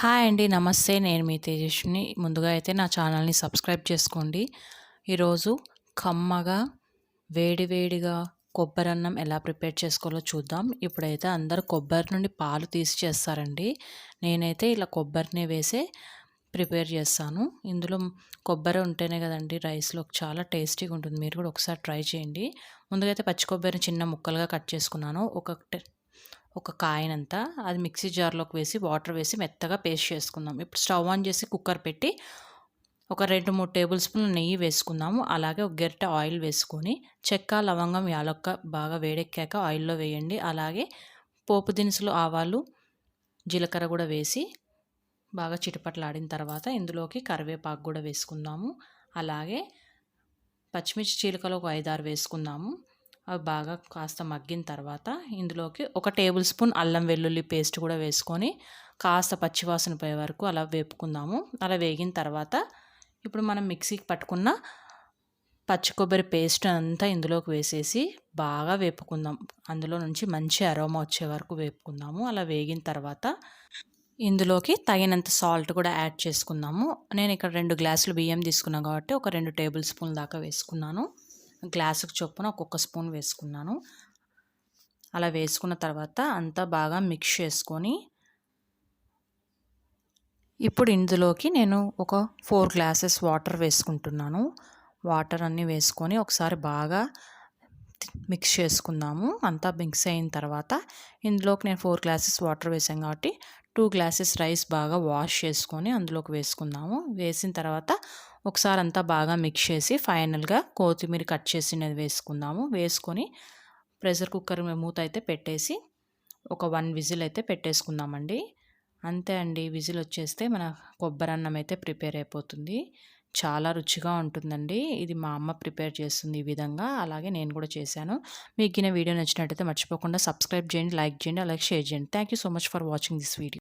Hi అండి నమస్తే. నేను మీ తేజస్విని. ముందుగా అయితే నా ఛానల్ని సబ్స్క్రైబ్ చేసుకోండి. ఈరోజు కమ్మగా వేడి వేడిగా కొబ్బరి అన్నం ఎలా ప్రిపేర్ చేసుకోవాలో చూద్దాం. ఇప్పుడైతే అందరు కొబ్బరి నుండి పాలు తీసి చేస్తారండి. నేనైతే ఇలా కొబ్బరిని వేసే ప్రిపేర్ చేస్తాను. ఇందులో కొబ్బరి ఉంటేనే కదండి రైస్లో చాలా టేస్టీగా ఉంటుంది. మీరు కూడా ఒకసారి ట్రై చేయండి. ముందుగా అయితే పచ్చి కొబ్బరిని చిన్న ముక్కలుగా కట్ చేసుకున్నాను. ఒక ఒక కాయనంతా అది మిక్సీ జార్లోకి వేసి వాటర్ వేసి మెత్తగా పేస్ట్ చేసుకుందాం. ఇప్పుడు స్టవ్ ఆన్ చేసి కుక్కర్ పెట్టి ఒక రెండు మూడు టేబుల్ స్పూన్ నెయ్యి వేసుకుందాము. అలాగే ఒక గరిటె ఆయిల్ వేసుకొని చెక్క లవంగం యాలక్క బాగా వేడెక్కాక ఆయిల్లో వేయండి. అలాగే పోపు దినుసులు ఆవాలు జీలకర్ర కూడా వేసి బాగా చిటపట్లాడిన తర్వాత ఇందులోకి కరివేపాకు కూడా వేసుకుందాము. అలాగే పచ్చిమిర్చి చీలకలు ఒక ఐదారు వేసుకుందాము. అవి బాగా కాస్త మగ్గిన తర్వాత ఇందులోకి ఒక టేబుల్ స్పూన్ అల్లం వెల్లుల్లి పేస్ట్ కూడా వేసుకొని కాస్త పచ్చివాసన పోయే వరకు అలా వేపుకుందాము. అలా వేగిన తర్వాత ఇప్పుడు మనం మిక్సీకి పట్టుకున్న పచ్చి కొబ్బరి పేస్ట్ అంతా ఇందులోకి వేసేసి బాగా వేపుకుందాం. అందులో నుంచి మంచి అరోమా వచ్చే వరకు వేపుకుందాము. అలా వేగిన తర్వాత ఇందులోకి తగినంత సాల్ట్ కూడా యాడ్ చేసుకుందాము. నేను ఇక్కడ రెండు గ్లాసులు బియ్యం తీసుకున్నాను కాబట్టి ఒక రెండు టేబుల్ స్పూన్ దాకా వేసుకున్నాను. గ్లాసుకు చొప్పున ఒక్కొక్క స్పూన్ వేసుకున్నాను. అలా వేసుకున్న తర్వాత అంతా బాగా మిక్స్ చేసుకొని ఇప్పుడు ఇందులోకి నేను ఒక ఫోర్ గ్లాసెస్ వాటర్ వేసుకుంటున్నాను. వాటర్ అన్నీ వేసుకొని ఒకసారి బాగా మిక్స్ చేసుకుందాము. అంతా మిక్స్ అయిన తర్వాత ఇందులోకి నేను ఫోర్ గ్లాసెస్ వాటర్ వేసాను కాబట్టి టూ గ్లాసెస్ రైస్ బాగా వాష్ చేసుకొని అందులోకి వేసుకుందాము. వేసిన తర్వాత ఒకసారి అంతా బాగా మిక్స్ చేసి ఫైనల్గా కొత్తిమీర కట్ చేసినది వేసుకుందాము. వేసుకొని ప్రెషర్ కుక్కర్ మూత అయితే పెట్టేసి ఒక వన్ విజిల్ అయితే పెట్టేసుకుందామండి. అంతే అండి. విజిల్ వచ్చేస్తే మన కొబ్బరి అన్నం అయితే ప్రిపేర్ అయిపోతుంది. చాలా రుచిగా ఉంటుందండి. ఇది మా అమ్మ ప్రిపేర్ చేస్తుంది ఈ విధంగా. అలాగే నేను కూడా చేశాను. మీకు ఈ వీడియో నచ్చినట్టయితే మర్చిపోకుండా సబ్స్క్రైబ్ చేయండి లైక్ చేయండి అలాగే షేర్ చేయండి. Thank you so much for watching this video.